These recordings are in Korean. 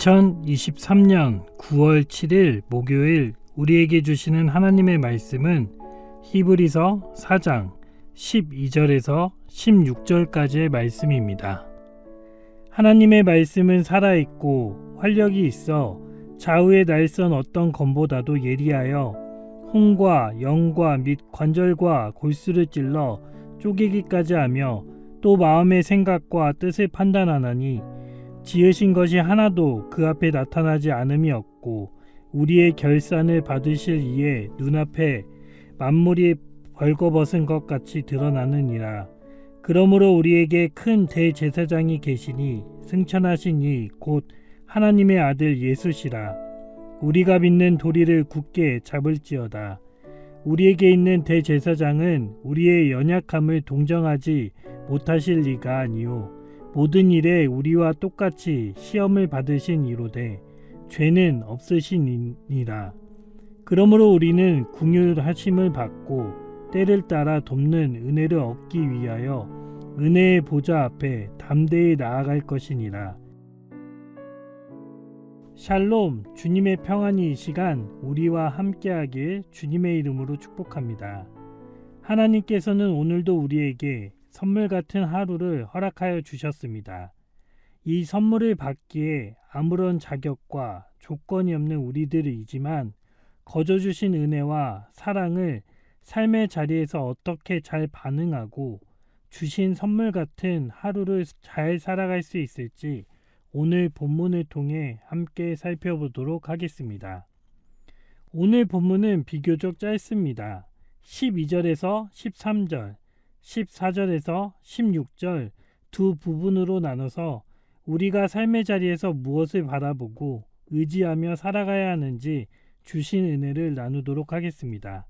2023년 9월 7일 목요일 우리에게 주시는 하나님의 말씀은 히브리서 4장 12절에서 16절까지의 말씀입니다. 하나님의 말씀은 살아있고 활력이 있어 좌우의 날선 어떤 검보다도 예리하여 홍과 영과 및 관절과 골수를 찔러 쪼개기까지 하며 또 마음의 생각과 뜻을 판단하나니 지으신 것이 하나도 그 앞에 나타나지 않음이 없고 우리의 결산을 받으실 이에 눈앞에 만물이 벌거벗은 것 같이 드러나느니라. 그러므로 우리에게 큰 대제사장이 계시니 승천하신 이 곧 하나님의 아들 예수시라. 우리가 믿는 도리를 굳게 잡을지어다. 우리에게 있는 대제사장은 우리의 연약함을 동정하지 못하실 리가 아니요 모든 일에 우리와 똑같이 시험을 받으신 이로되 죄는 없으시니라. 그러므로 우리는 궁율하심을 받고 때를 따라 돕는 은혜를 얻기 위하여 은혜의 보좌 앞에 담대히 나아갈 것이니라. 샬롬 주님의 평안이 이 시간 우리와 함께하길 주님의 이름으로 축복합니다. 하나님께서는 오늘도 우리에게 선물 같은 하루를 허락하여 주셨습니다. 이 선물을 받기에 아무런 자격과 조건이 없는 우리들이지만 거저 주신 은혜와 사랑을 삶의 자리에서 어떻게 잘 반응하고 주신 선물 같은 하루를 잘 살아갈 수 있을지 오늘 본문을 통해 함께 살펴보도록 하겠습니다. 오늘 본문은 비교적 짧습니다. 12절에서 13절, 14절에서 16절 두 부분으로 나눠서 우리가 삶의 자리에서 무엇을 바라보고 의지하며 살아가야 하는지 주신 은혜를 나누도록 하겠습니다.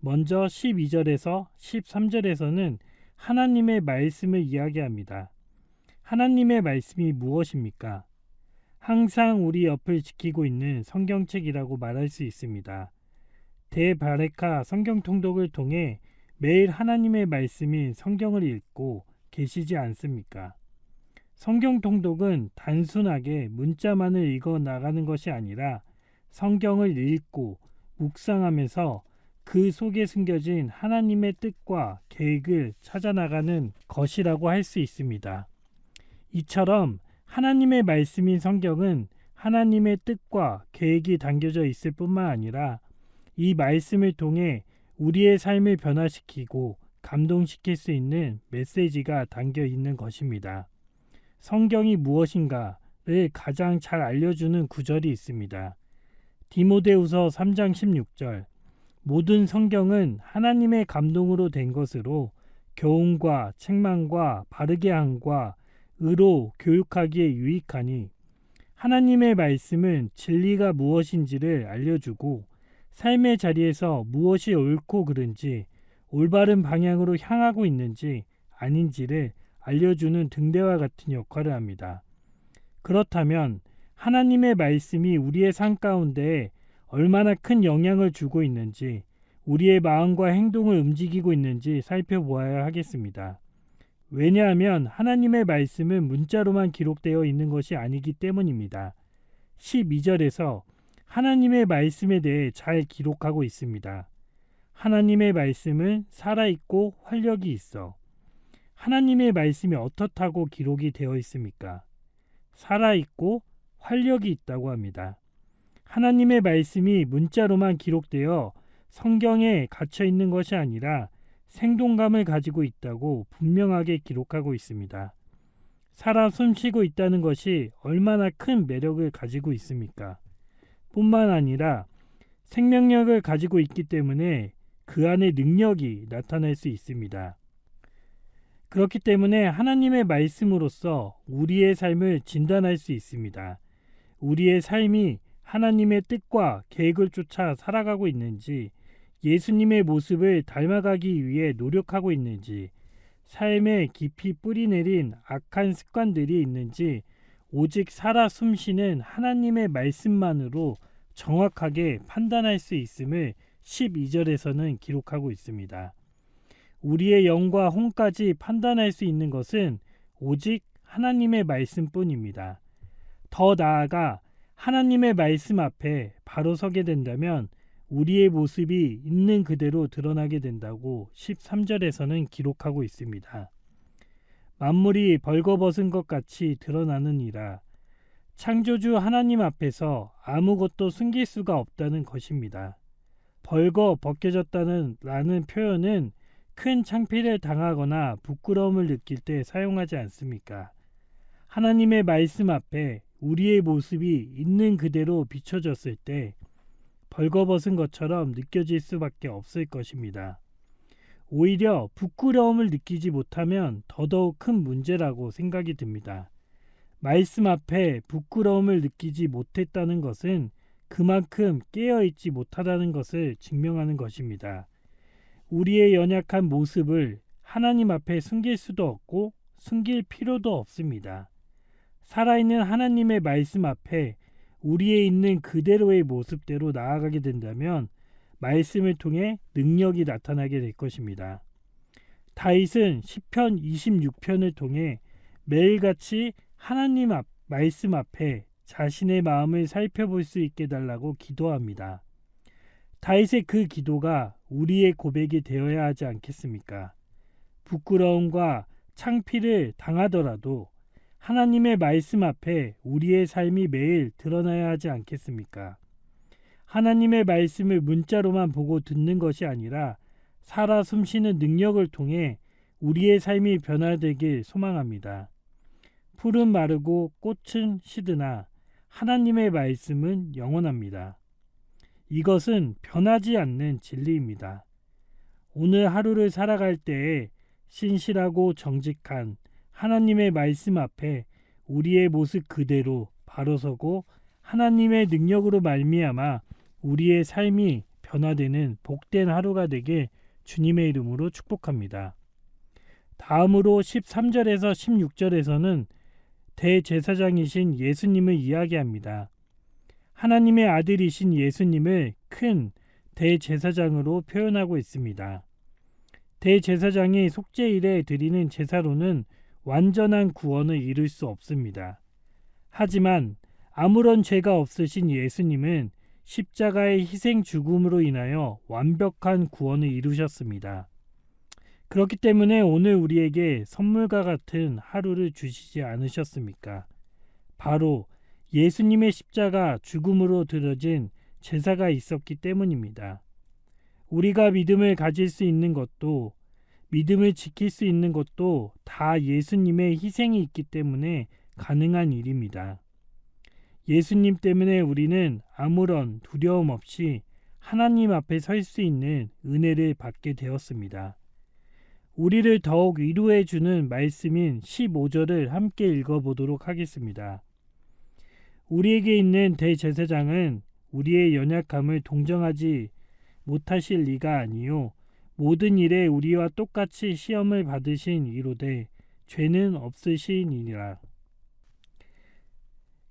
먼저 12절에서 13절에서는 하나님의 말씀을 이야기합니다. 하나님의 말씀이 무엇입니까? 항상 우리 옆을 지키고 있는 성경책이라고 말할 수 있습니다. 대바레카 성경 통독을 통해 매일 하나님의 말씀인 성경을 읽고 계시지 않습니까? 성경 통독은 단순하게 문자만을 읽어 나가는 것이 아니라 성경을 읽고 묵상하면서 그 속에 숨겨진 하나님의 뜻과 계획을 찾아나가는 것이라고 할 수 있습니다. 이처럼 하나님의 말씀인 성경은 하나님의 뜻과 계획이 담겨져 있을 뿐만 아니라 이 말씀을 통해 우리의 삶을 변화시키고 감동시킬 수 있는 메시지가 담겨 있는 것입니다. 성경이 무엇인가를 가장 잘 알려주는 구절이 있습니다. 디모데우서 3장 16절 모든 성경은 하나님의 감동으로 된 것으로 교훈과 책망과 바르게 함과 의로 교육하기에 유익하니 하나님의 말씀은 진리가 무엇인지를 알려주고 삶의 자리에서 무엇이 옳고 그른지 올바른 방향으로 향하고 있는지 아닌지를 알려주는 등대와 같은 역할을 합니다. 그렇다면 하나님의 말씀이 우리의 삶 가운데 얼마나 큰 영향을 주고 있는지 우리의 마음과 행동을 움직이고 있는지 살펴보아야 하겠습니다. 왜냐하면 하나님의 말씀은 문자로만 기록되어 있는 것이 아니기 때문입니다. 12절에서 하나님의 말씀에 대해 잘 기록하고 있습니다. 하나님의 말씀은 살아있고 활력이 있어. 하나님의 말씀이 어떻다고 기록이 되어 있습니까? 살아있고 활력이 있다고 합니다. 하나님의 말씀이 문자로만 기록되어 성경에 갇혀 있는 것이 아니라 생동감을 가지고 있다고 분명하게 기록하고 있습니다. 살아 숨쉬고 있다는 것이 얼마나 큰 매력을 가지고 있습니까? 뿐만 아니라 생명력을 가지고 있기 때문에 그 안에 능력이 나타날 수 있습니다. 그렇기 때문에 하나님의 말씀으로써 우리의 삶을 진단할 수 있습니다. 우리의 삶이 하나님의 뜻과 계획을 쫓아 살아가고 있는지, 예수님의 모습을 닮아가기 위해 노력하고 있는지, 삶에 깊이 뿌리 내린 악한 습관들이 있는지, 오직 살아 숨쉬는 하나님의 말씀만으로 정확하게 판단할 수 있음을 12절에서는 기록하고 있습니다. 우리의 영과 혼까지 판단할 수 있는 것은 오직 하나님의 말씀뿐입니다. 더 나아가 하나님의 말씀 앞에 바로 서게 된다면 우리의 모습이 있는 그대로 드러나게 된다고 13절에서는 기록하고 있습니다. 만물이 벌거벗은 것 같이 드러나느니라. 창조주 하나님 앞에서 아무것도 숨길 수가 없다는 것입니다. 벌거 벗겨졌다는 라는 표현은 큰 창피를 당하거나 부끄러움을 느낄 때 사용하지 않습니까? 하나님의 말씀 앞에 우리의 모습이 있는 그대로 비춰졌을 때 벌거벗은 것처럼 느껴질 수밖에 없을 것입니다. 오히려 부끄러움을 느끼지 못하면 더더욱 큰 문제라고 생각이 듭니다. 말씀 앞에 부끄러움을 느끼지 못했다는 것은 그만큼 깨어있지 못하다는 것을 증명하는 것입니다. 우리의 연약한 모습을 하나님 앞에 숨길 수도 없고 숨길 필요도 없습니다. 살아있는 하나님의 말씀 앞에 우리의 있는 그대로의 모습대로 나아가게 된다면 말씀을 통해 능력이 나타나게 될 것입니다. 다윗은 시편 26편을 통해 매일같이 하나님 앞 말씀 앞에 자신의 마음을 살펴볼 수 있게 달라고 기도합니다. 다윗의 그 기도가 우리의 고백이 되어야 하지 않겠습니까? 부끄러움과 창피를 당하더라도 하나님의 말씀 앞에 우리의 삶이 매일 드러나야 하지 않겠습니까? 하나님의 말씀을 문자로만 보고 듣는 것이 아니라 살아 숨쉬는 능력을 통해 우리의 삶이 변화되길 소망합니다. 풀은 마르고 꽃은 시드나 하나님의 말씀은 영원합니다. 이것은 변하지 않는 진리입니다. 오늘 하루를 살아갈 때에 신실하고 정직한 하나님의 말씀 앞에 우리의 모습 그대로 바로 서고 하나님의 능력으로 말미암아 우리의 삶이 변화되는 복된 하루가 되게 주님의 이름으로 축복합니다. 다음으로 13절에서 16절에서는 대제사장이신 예수님을 이야기합니다. 하나님의 아들이신 예수님을 큰 대제사장으로 표현하고 있습니다. 대제사장이 속죄일에 드리는 제사로는 완전한 구원을 이룰 수 없습니다. 하지만 아무런 죄가 없으신 예수님은 십자가의 희생 죽음으로 인하여 완벽한 구원을 이루셨습니다. 그렇기 때문에 오늘 우리에게 선물과 같은 하루를 주시지 않으셨습니까? 바로 예수님의 십자가 죽음으로 들어진 제사가 있었기 때문입니다. 우리가 믿음을 가질 수 있는 것도 믿음을 지킬 수 있는 것도 다 예수님의 희생이 있기 때문에 가능한 일입니다. 예수님 때문에 우리는 아무런 두려움 없이 하나님 앞에 설 수 있는 은혜를 받게 되었습니다. 우리를 더욱 위로해 주는 말씀인 15절을 함께 읽어 보도록 하겠습니다. 우리에게 있는 대제사장은 우리의 연약함을 동정하지 못하실 리가 아니요 모든 일에 우리와 똑같이 시험을 받으신 이로되 죄는 없으시니라.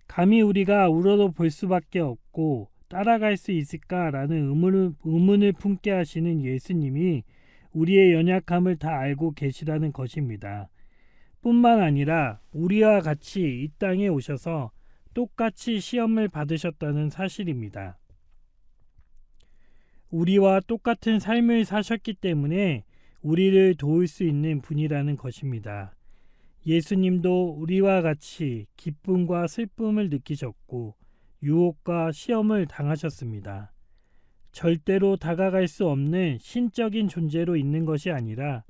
감히 우리가 울어도 볼 수밖에 없고 따라갈 수 있을까라는 의문을, 의문을 품게 하시는 예수님이 우리의 연약함을 다 알고 계시다는 것입니다. 뿐만 아니라 우리와 같이 이 땅에 오셔서 똑같이 시험을 받으셨다는 사실입니다. 우리와 똑같은 삶을 사셨기 때문에 우리를 도울 수 있는 분이라는 것입니다. 예수님도 우리와 같이 기쁨과 슬픔을 느끼셨고 유혹과 시험을 당하셨습니다. 절대로 다가갈 수 없는 신적인 존재로 있는 것이 아니라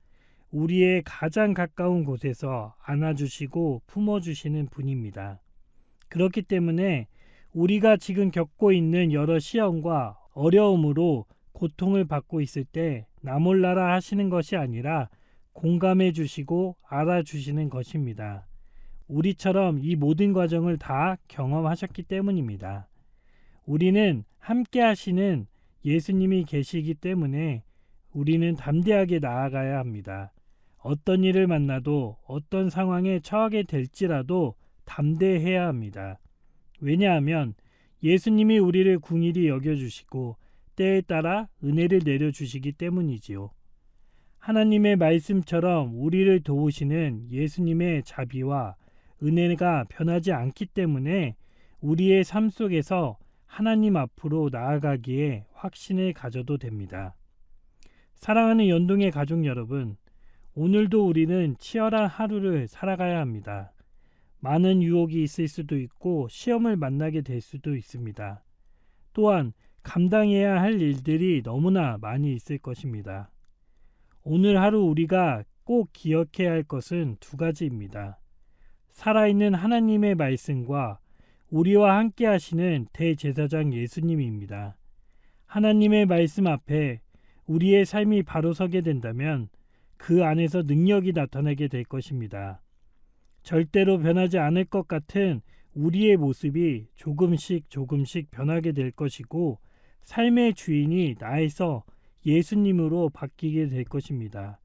우리의 가장 가까운 곳에서 안아주시고 품어주시는 분입니다. 그렇기 때문에 우리가 지금 겪고 있는 여러 시험과 어려움으로 고통을 받고 있을 때 나 몰라라 하시는 것이 아니라 공감해 주시고 알아주시는 것입니다. 우리처럼 이 모든 과정을 다 경험하셨기 때문입니다. 우리는 함께 하시는 예수님이 계시기 때문에 우리는 담대하게 나아가야 합니다. 어떤 일을 만나도 어떤 상황에 처하게 될지라도 담대해야 합니다. 왜냐하면 예수님이 우리를 궁일이 여겨주시고 때에 따라 은혜를 내려주시기 때문이지요. 하나님의 말씀처럼 우리를 도우시는 예수님의 자비와 은혜가 변하지 않기 때문에 우리의 삶 속에서 하나님 앞으로 나아가기에 확신을 가져도 됩니다. 사랑하는 연동의 가족 여러분, 오늘도 우리는 치열한 하루를 살아가야 합니다. 많은 유혹이 있을 수도 있고 시험을 만나게 될 수도 있습니다. 또한 감당해야 할 일들이 너무나 많이 있을 것입니다. 오늘 하루 우리가 꼭 기억해야 할 것은 두 가지입니다. 살아있는 하나님의 말씀과 우리와 함께 하시는 대제사장 예수님입니다. 하나님의 말씀 앞에 우리의 삶이 바로 서게 된다면 그 안에서 능력이 나타나게 될 것입니다. 절대로 변하지 않을 것 같은 우리의 모습이 조금씩 조금씩 변하게 될 것이고 삶의 주인이 나에서 예수님으로 바뀌게 될 것입니다.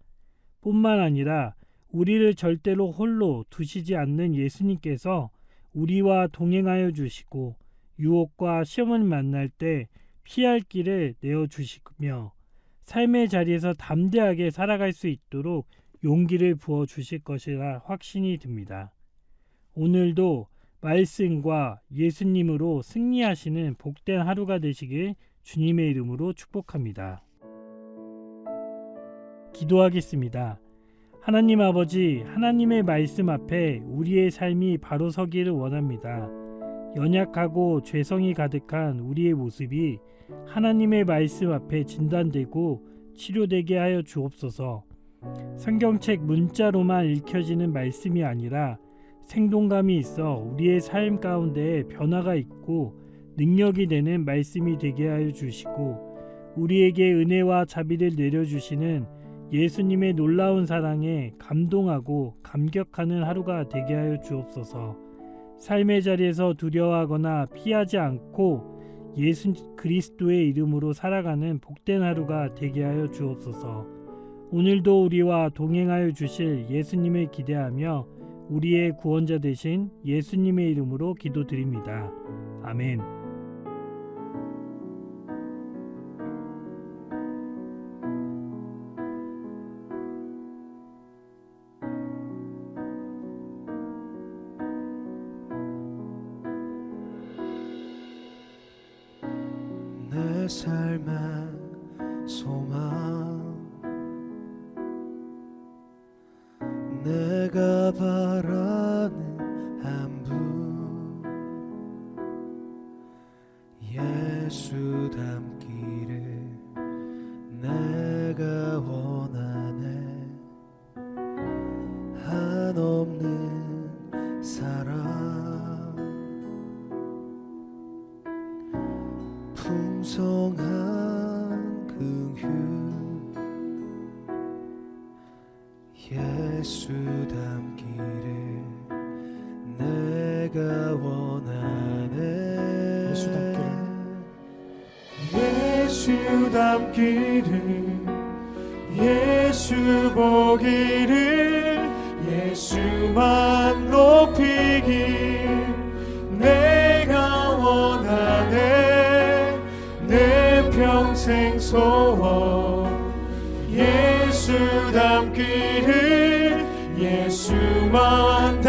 뿐만 아니라 우리를 절대로 홀로 두시지 않는 예수님께서 우리와 동행하여 주시고 유혹과 시험을 만날 때 피할 길을 내어 주시며 삶의 자리에서 담대하게 살아갈 수 있도록 용기를 부어 주실 것이라 확신이 듭니다. 오늘도 말씀과 예수님으로 승리하시는 복된 하루가 되시길 주님의 이름으로 축복합니다. 기도하겠습니다. 하나님 아버지, 하나님의 말씀 앞에 우리의 삶이 바로 서기를 원합니다. 연약하고 죄성이 가득한 우리의 모습이 하나님의 말씀 앞에 진단되고 치료되게 하여 주옵소서. 성경책 문자로만 읽혀지는 말씀이 아니라 생동감이 있어 우리의 삶 가운데 변화가 있고 능력이 되는 말씀이 되게 하여 주시고 우리에게 은혜와 자비를 내려주시는 예수님의 놀라운 사랑에 감동하고 감격하는 하루가 되게 하여 주옵소서. 삶의 자리에서 두려워하거나 피하지 않고 예수 그리스도의 이름으로 살아가는 복된 하루가 되게 하여 주옵소서. 오늘도 우리와 동행하여 주실 예수님을 기대하며 우리의 구원자 되신 예수님의 이름으로 기도드립니다. 아멘. 예수 닮기를 예수 보기를 예수만 높이길 내가 원하네. 내 평생 소원 예수 닮기를 예수만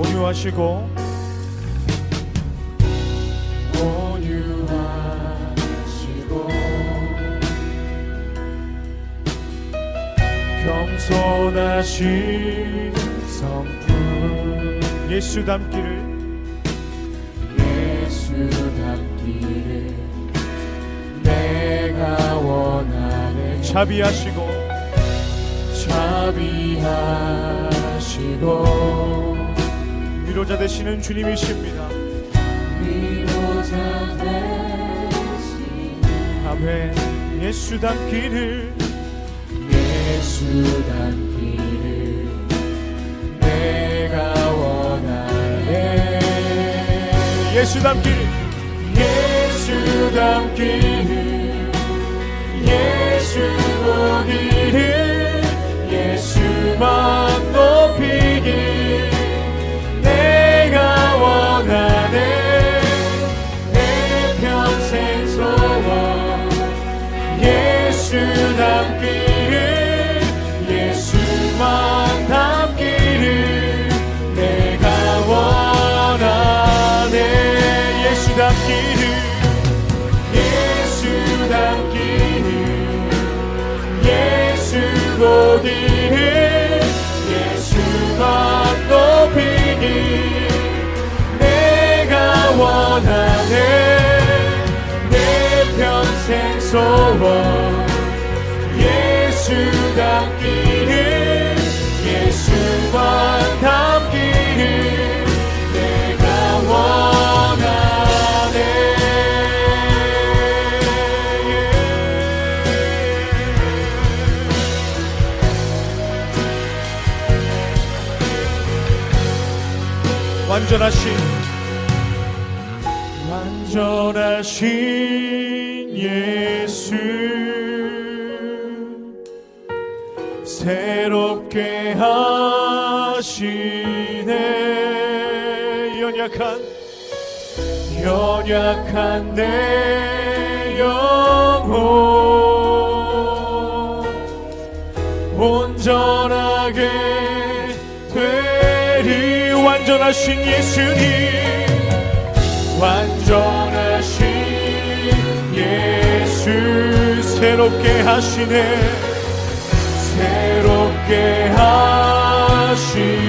온유하시고 온유하시고 겸손하신 성품 예수 닮기를 예수 닮기를 내가 원하네 자비하시고 자비하시고 위로자 되시는 주님이십니다. 위로자 되시는 아멘. 예수 닮기를. 예수 닮기를 내가 원하네 예수 닮기를. 예수 닮기를 예수 보기를 예수만 높이길 완전하신 완전하신 예수. 새롭게 하시네. 연약한 연약한 내 영혼. 온전하게 완전하신 예수님. 완전하신 예수. 새롭게 하시네. 새롭게 하시네.